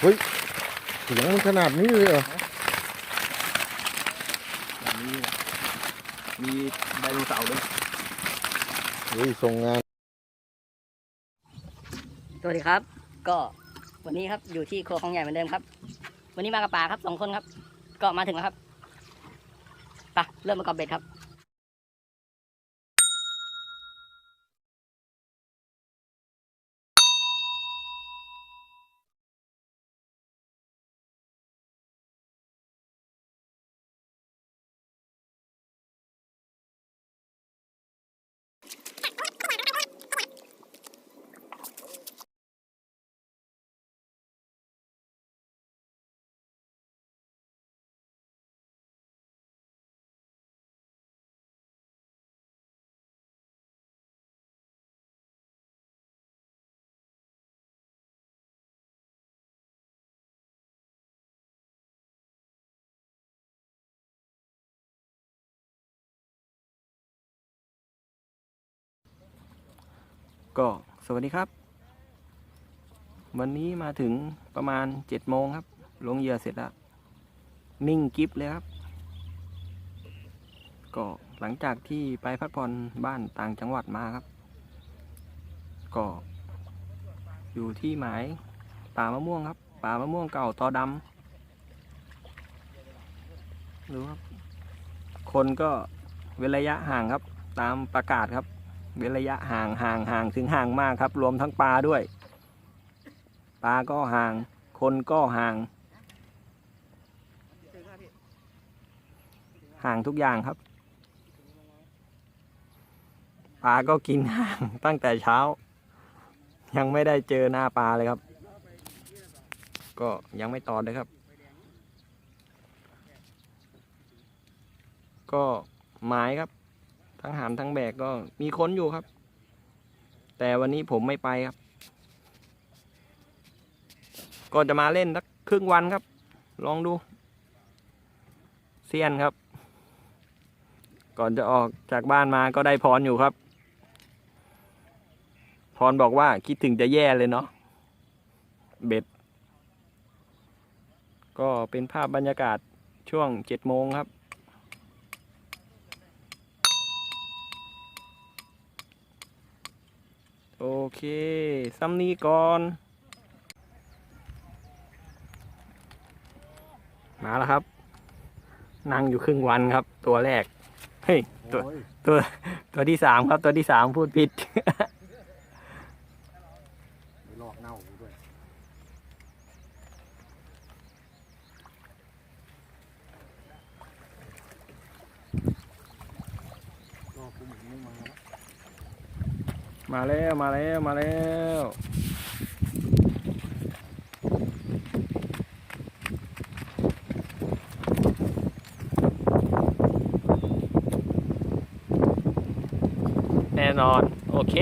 เฮ้ยเสียงมันขนาดนี้เลยเหรอแบบนี้มีไดโนเสาร์ด้วยเฮ้ยส่งงานสวัสดีครับ ก็วันนี้ครับอยู่ที่ครัวของใหญ่เหมือนเดิมครับ วันนี้มากับป่าครับสองคนครับ ก็มาถึงแล้วครับไปะเริ่มประกอบเบ็ดครับ ก็สวัสดีครับ วันนี้มาถึงประมาณเจ็ดโมงครับ ลงเหยื่อเสร็จแล้ว นิ่งกิฟเลยครับ ก็หลังจากที่ไปพักผ่อนบ้านต่างจังหวัดมาครับ ก็ อยู่ที่หมายป่ามะม่วงครับ ป่ามะม่วงเก่าตอดำดูครับ คนก็เว้นระยะห่างครับ ตามประกาศครับ เว้นระยะห่างห่างห่างถึงห่างมากครับ รวมทั้งปลาด้วย ปลาก็ห่าง คนก็ห่าง ห่างทุกอย่างครับ ปลาก็กินห่างตั้งแต่เช้า ยังไม่ได้เจอหน้าปลาเลยครับ ก็ยังไม่ตอดเลยครับ ก็หมายครับ ทั้งหามทั้งแบกก็มีค้นอยู่ครับ แต่วันนี้ผมไม่ไปครับ ก็จะมาเล่นสักครึ่งวันครับ ลองดู เซียนครับ ก่อนจะออกจากบ้านมาก็ได้พรอยู่ครับ พรบอกว่าคิดถึงจะแย่เลยเนาะเบ็ด ก็เป็นภาพบรรยากาศช่วงเจ็ดโมงครับ โอ เคซัมนี้ก่อน มาแล้วครับ นั่งอยู่ครึ่งวันครับ ตัวแรก เฮ้ย ตัวโอ้ยตัวตัวที่สามครับ ตัวที่สามพูดผิดมีลอกเน่าอยู่ด้วยลอกกูเหมือนไม่มาแล้ว มาแล้วมาแล้วมาแล้วแน่นอน โอเค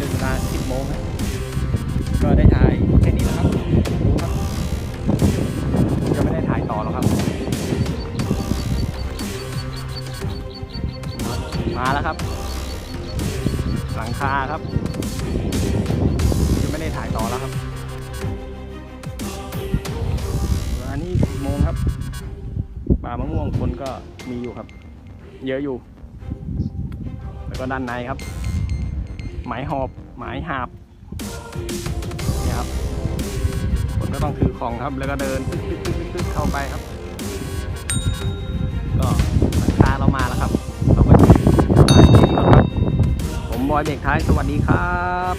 เนเวลา 10 โมงนะก็ได้ถ่ายแค่นี้นะครับครับมจะไม่ได้ถ่ายต่อแล้วครับ มาแล้วครับ หลังคาครับยังไม่ได้ถ่ายต่อแล้วครับอันนี้10โมงครับป่ามะม่วงคนก็มีอยู่ครับ เยอะอยู่ แล้วก็ด้านในครับ หมายหอบหมายหาบเนี่ยครับคนก็ต้องถือของครับแล้วก็เดินเข้าไปครับ ก็หลังคาเรามาแล้วครับ เราก็จะถ่ายคลิปก่อนครับ ผมบอยเด็กท้ายสวัสดีครับ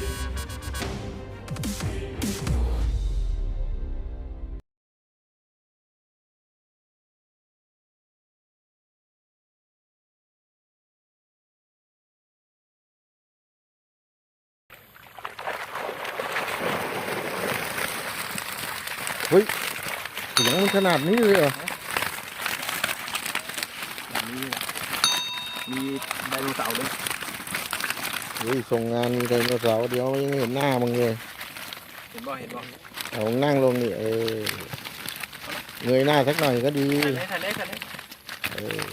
เสียงมันขนาดนี้เลยเหรอมีมีไดโนเสาร์ด้วยเฮ้ยส่งงานมีไดโนเสาร์เดี๋ยวยังไม่เห็นหน้ามึงเลยเห็นบ่เห็นบ่เอามึงนั่งลงนี่เออเงยหน้าสักหน่อยก็ดี ถ่ายเลยถ่ายเลยถ่ายเลย เออ